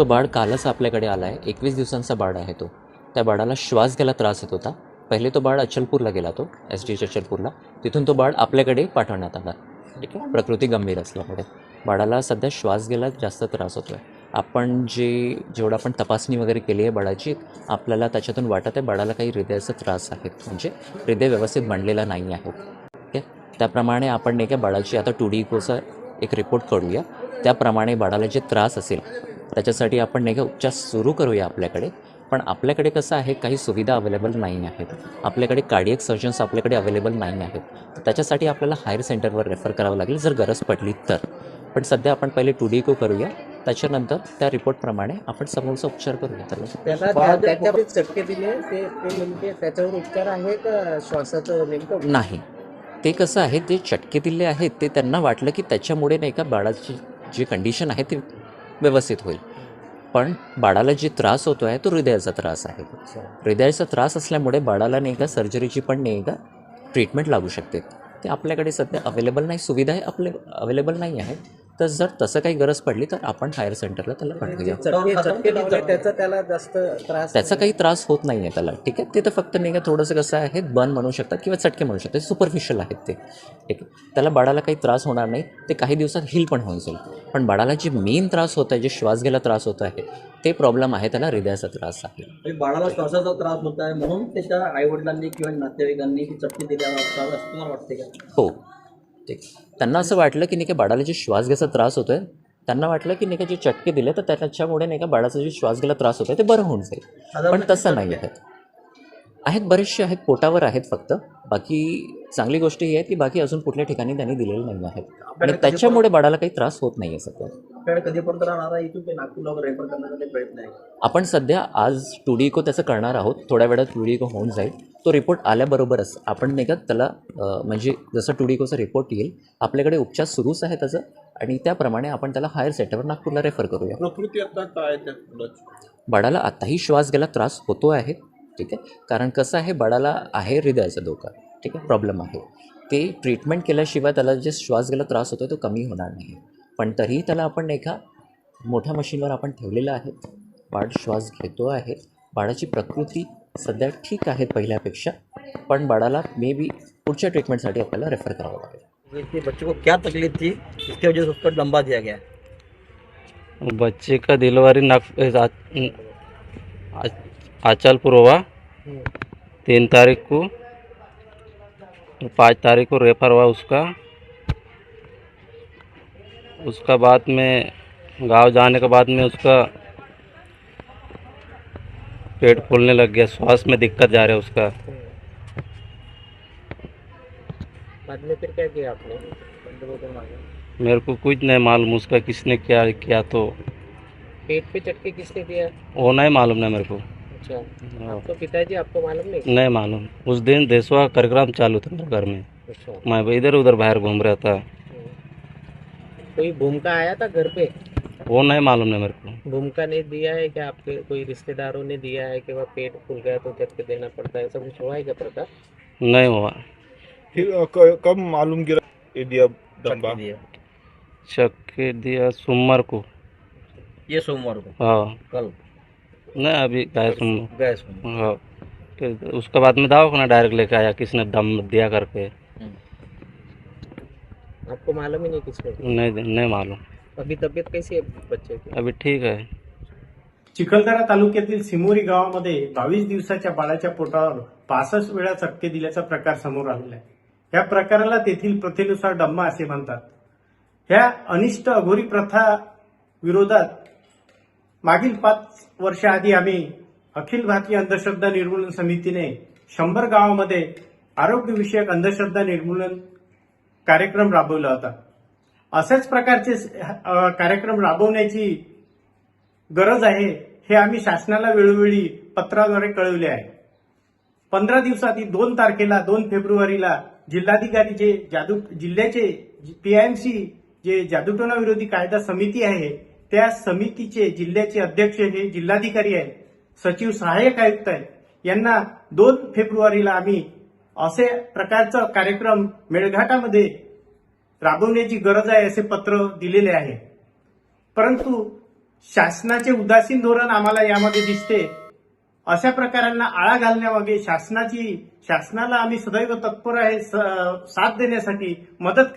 तो बाळ कालच आपल्याकडे आला आहे एकवीस दिवसांचा बाळ आहे तो. त्या बाळाला श्वास घ्यायला त्रास येत होता. पहिले तो बाळ अचलपूरला गेला तो एस डी अचलपूरला तिथून तो बाळ आपल्याकडे पाठवण्यात आला. ठीक आहे? प्रकृती गंभीर असल्यामुळे. बाळाला सध्या श्वास घ्यायला जास्त त्रास होतो आहे आपण जे जेवढं आपण तपासणी वगैरे केली आहे बाळाची आपल्याला त्याच्यातून वाटत आहे बाळाला काही हृदयाचा त्रास आहे. म्हणजे हृदय व्यवस्थित बनलेला नाही आहे. ठीक आहे? त्याप्रमाणे आपण नाही का बाळाची आता टू डी इकोचा एक रिपोर्ट करूया त्याप्रमाणे बाळाला जे त्रास असेल त्याच्यासाठी आपण नाही का उपचार सुरू करूया आपल्याकडे. पण आपल्याकडे कसं आहे काही सुविधा अवेलेबल नाही आहेत. आपल्याकडे कार्डियक सर्जन्स आपल्याकडे अवेलेबल नाही आहेत. तर त्याच्यासाठी आपल्याला हायर सेंटरवर रेफर करावं लागेल जर गरज पडली तर. पण सध्या आपण पहिले टू डी को करूया. त्याच्यानंतर त्या रिपोर्टप्रमाणे आपण समोरचा उपचार करूया. त्याच्यावर चटके दिले ते ते नेमके त्याच्यावर उपचार आहे का श्वासाचं नेमकं नाही. ते कसं आहे ते चटके दिले आहेत ते त्यांना वाटलं की त्याच्यामुळे नाही का बाळाची जी कंडिशन आहे ती व्यवस्थित होईल. पण बाळाला जे त्रास होतो आहे तो हृदयाचा त्रास आहे. हृदयाचा त्रास असल्यामुळे बाळाला नाही का सर्जरीची पण नाही का ट्रीटमेंट लागू शकते. ते आपल्याकडे सध्या अवेलेबल नाही सुविधा आहे आपले अवेलेबल नाही आहे तर जर तसं काही गरज पडली तर आपण हायर सेंटरला त्याला पाठवूया चटके चटके दिले त्याचा त्याला जास्त त्रास त्याचा काही त्रास होत नाही आहे त्याला. ठीक आहे? ते तर फक्त नाही का थोडंसं कसं आहे बन म्हणू शकतात किंवा चटके म्हणू शकतात सुपरफिशियल आहेत ते. ठीक आहे? त्याला बाळाला काही त्रास होणार नाही. ते काही दिवसात हील पण होऊन जाईल. पण बाळाला जे मेन त्रास होत आहे जे श्वास घ्यायला त्रास होत आहे ते प्रॉब्लेम आहे त्याला हृदयाचा त्रास आहे. म्हणजे बाळाला श्वासाचा त्रास होत आहे म्हणून त्याच्या आईवडिलांनी किंवा नातेवाईकांनी ती चटणी दिल्यावर वाटते का? हो. ते त्यांना असं वाटलं की नाही का बाळाला जे श्वास घ्यायचा त्रास होतो आहे त्यांना वाटलं की नाही का जे चटके दिले तर त्याच्यामुळे नाही का बाळाचा जे श्वास घ्यायला त्रास होतो आहे ते बरं होऊन जाईल. पण तसं नाही आहे आहेत बरेचसे आहेत पोटावर आहेत फक्त. बाकी चांगली गोष्ट ही आहे की बाकी अजून कुठल्या ठिकाणी त्यांनी दिलेले नाही आहेत. आणि त्याच्यामुळे बाळाला काही त्रास होत नाही आहे सध्या. आपण सध्या आज टू डी इको त्याचं करणार आहोत. थोड्या वेळात टू डी इको होऊन जाईल. तो रिपोर्ट आल्याबरोबरच आपण नाही का त्याला म्हणजे जसं टू डी इकोचा रिपोर्ट येईल आपल्याकडे उपचार सुरूच आहे त्याचं. आणि त्याप्रमाणे आपण त्याला हायर सेंटरवर नागपूरला रेफर करूया. प्रकृती आता काय बाळाला आताही श्वास घ्यायला त्रास होतो आहे. ठीक आहे? कारण कसं आहे बाळाला आहे हृदयाचा धोका ठीक आहे? प्रॉब्लेम आहे. ते ट्रीटमेंट केल्याशिवाय त्याला जे श्वास घ्यायला त्रास होतो तो कमी होणार नाही. पण तरीही त्याला आपण एका मोठ्या मशीनवर आपण ठेवलेलं आहे. बाळ श्वास घेतो आहे. बाळाची प्रकृती सध्या ठीक आहे पहिल्यापेक्षा पण बाळाला मे बी पुढच्या ट्रीटमेंटसाठी आपल्याला रेफर करावं लागेल. बच्चे को क्या तकलीफ थी? इसकी वजह से उसका लंबा दिया गया। बच्चे का आ- आ- आचलपुर हुआ तीन तारीख को पाँच तारीख को रेफर हुआ उसका। उसका बाद में गाँव जाने के बाद में उसका पेट फूलने लग गया श्वास में दिक्कत जा रहा है उसका। बाद में फिर क्या किया आपने? मारा को कुछ नहीं मालूम उसका किसने क्या किया तो। पेट पे चटके किसने दिया वो नहीं मालूम नहीं मेरे को। अच्छा। हाँ, आपको पिताजी आपको मालूम नहीं? नहीं मालूम। उस दिन देशवा कार्यक्रम चालू था मेरे घर में। अच्छा। मैं इधर उधर बाहर घूम रहा था। कोई भूमिका आया था घर पे? वो नहीं मालूम नहीं मेरे को। भूमिका ने दिया है कि आपके कोई रिश्तेदारों ने दिया है कि वह पेट फूल गया तो झटके देना पड़ता है? ऐसा कुछ हुआ है क्या प्रकार नहीं हुआ। फिर कब मालूम गिरा? ये दिया दिया। शक दिया सोमवार को। ये सोमवार को? हाँ। कल? नहीं अभी गए सोमवार गए सोमवार हाँ। फिर उसके बाद में दवा खाना डायरेक्ट लेके आया किसने दम दिया करके आपको मालूम ही नहीं किसने दिया? नहीं नहीं मालूम। अभी तबीयत कैसी है बच्चे की? अभी ठीक है। चिखलदरा तालुक्यातील सिमोरी गावामध्ये बावीस दिवसाच्या बाळाच्या पोटावर पासष्ट वेळा चटके दिल्याचा प्रकार समोर आलेला आहे. या प्रकाराला तेथील प्रथेनुसार डम्मा असे म्हणतात. ह्या अनिष्ट अघोरी प्रथा विरोधात मागील पाच वर्षाआधी आम्ही अखिल भारतीय अंधश्रद्धा निर्मूलन समितीने शंभर गावामध्ये आरोग्यविषयक अंधश्रद्धा निर्मूलन कार्यक्रम राबवला होता. अशाच प्रकारचे कार्यक्रम राबवण्याची गरज आहे हे आम्ही शासनाला वेळोवेळी पत्राद्वारे कळवले आहे. पंधरा दिवसात ही दोन तारखेला दोन फेब्रुवारीला जिल्हाधिकारी जे जादू जिल्ह्याचे पीआयएमसी जे जादूटोना विरोधी कायदा समिती आहे त्या समितीचे जिल्ह्याचे अध्यक्ष हे जिल्हाधिकारी आहेत सचिव सहाय्यक आयुक्त आहेत. यांना दोन फेब्रुवारीला आम्ही असे प्रकारचा कार्यक्रम मेळघाटामध्ये राबवण्याची गरज आहे असे पत्र दिलेले आहे. परंतु शासनाचे उदासीन धोरण आम्हाला यामध्ये दिसते. अशा प्रकारांना आळा घालण्यामागे शासनाची शासनाला आम्ही सदैव तत्पर आहे स- साथ देण्यासाठी मदत